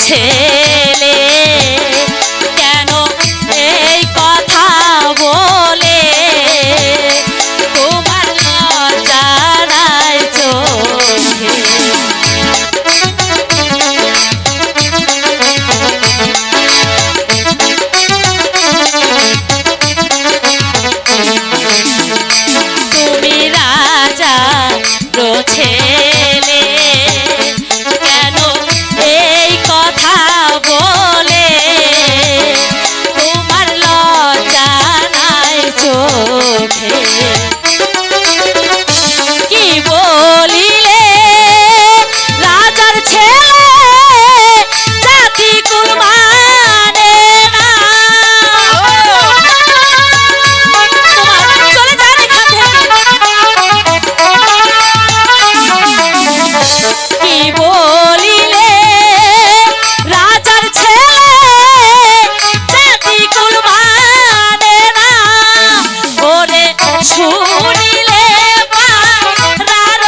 ছেলে। শুনিলে বারার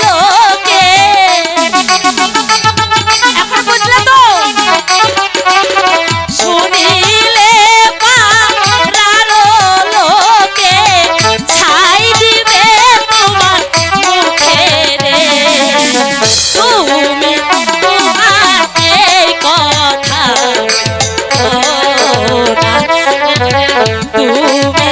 লোকে এখন বুঝলে তো? লোকে ছাই দিবে তোমার মুখে রে। তুমি কথা তুমি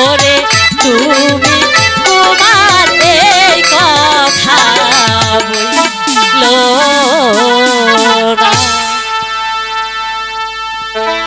ওরে তুমি তোমার